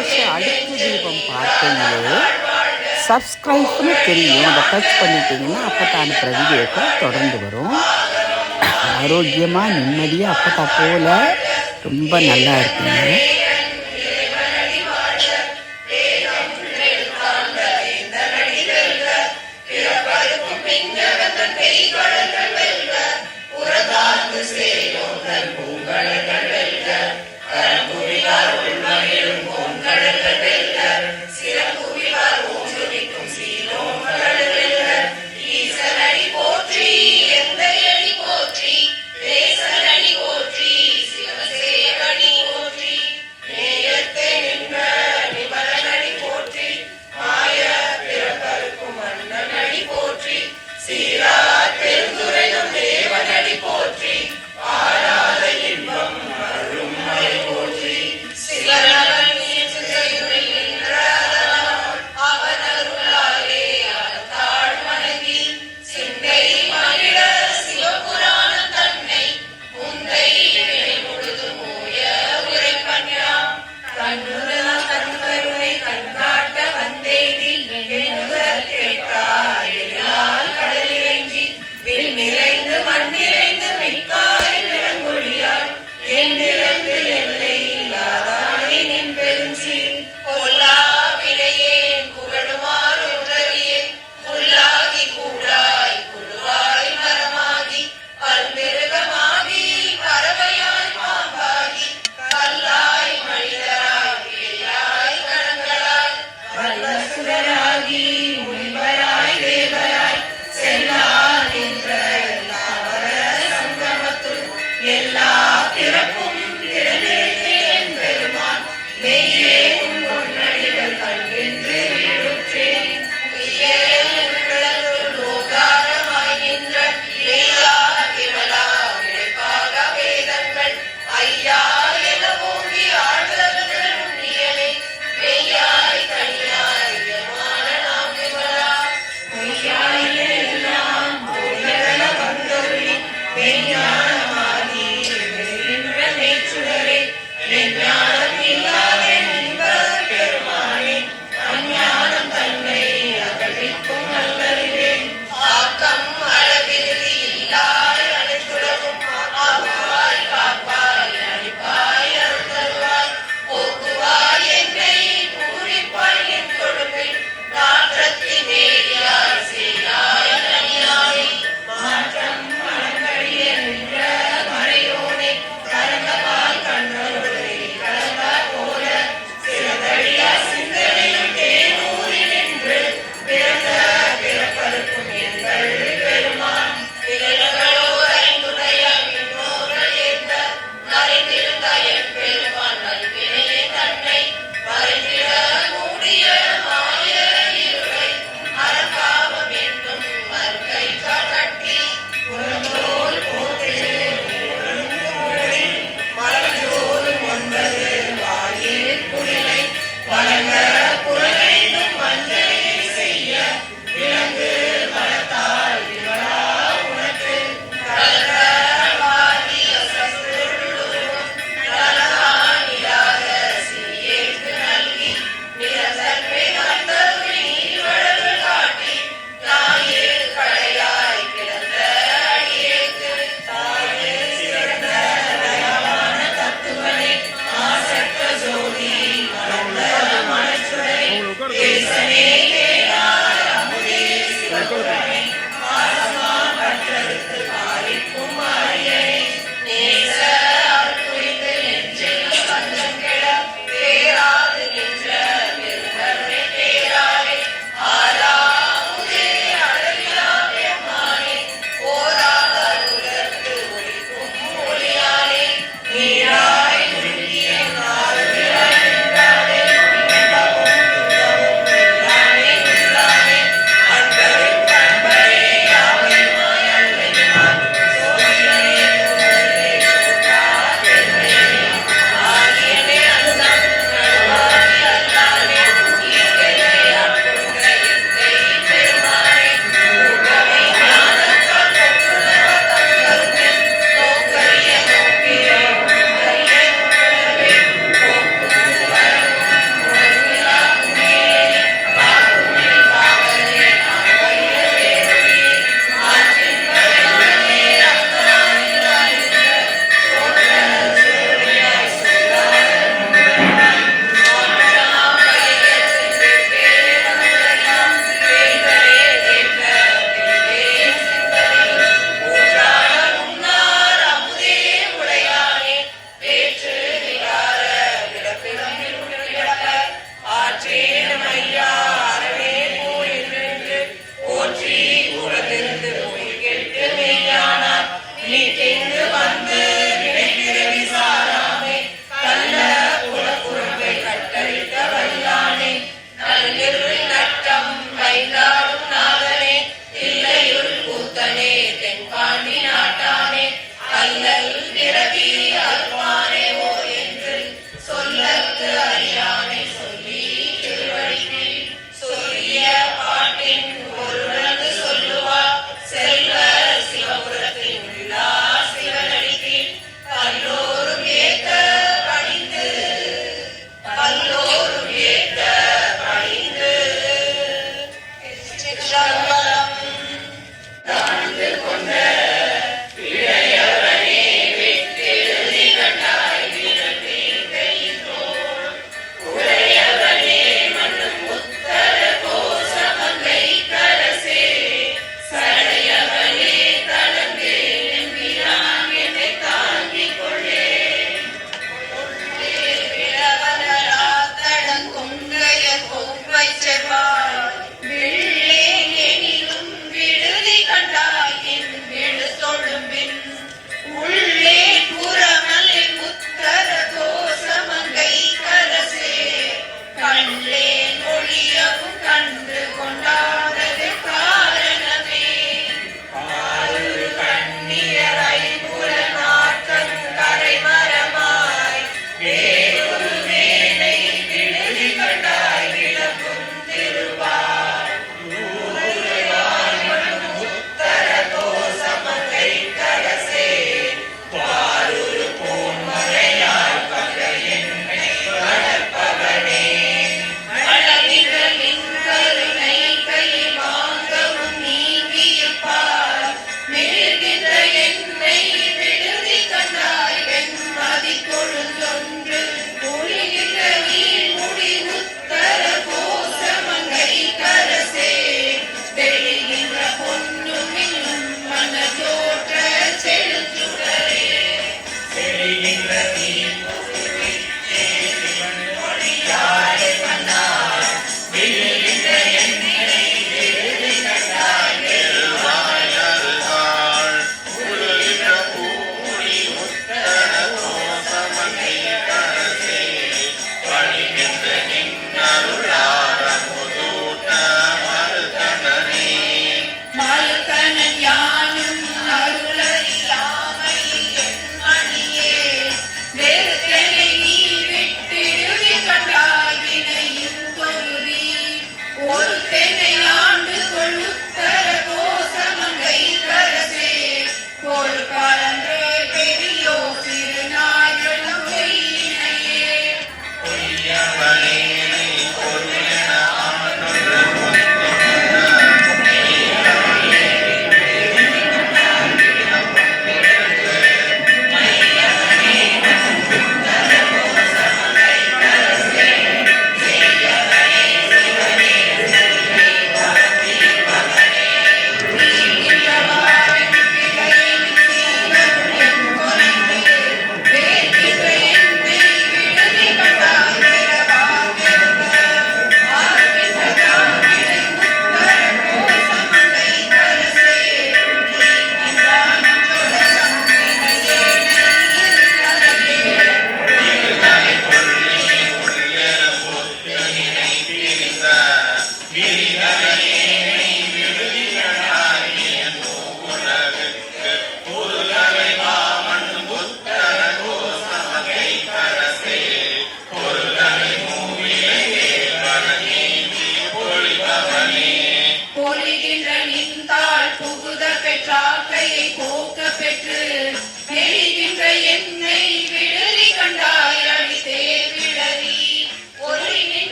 பிரதோஷ அடுத்த தீபம் பார்க்கையிலே சப்ஸ்கிரைப்னு தெரியும். அதை டச் பண்ணிட்டீங்கன்னா அப்போ தான் அனுப்புகிற வீடியோக்கள் தொடர்ந்து வரும். ஆரோக்கியமாக நிம்மதியாக அப்போ போல ரொம்ப நல்லா இருக்குங்க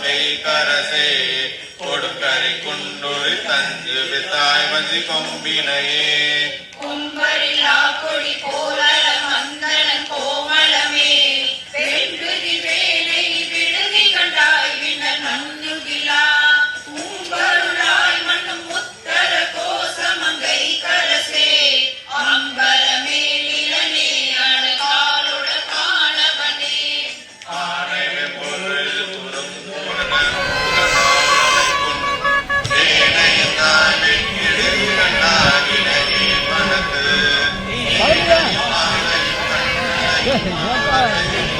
மெய்கரசே கொடுக்கரை குண்டொழி தஞ்சு வித்தாய் வஞ்சி கொம்பினையே. கொம்பரிலா கொடி போல Yeah,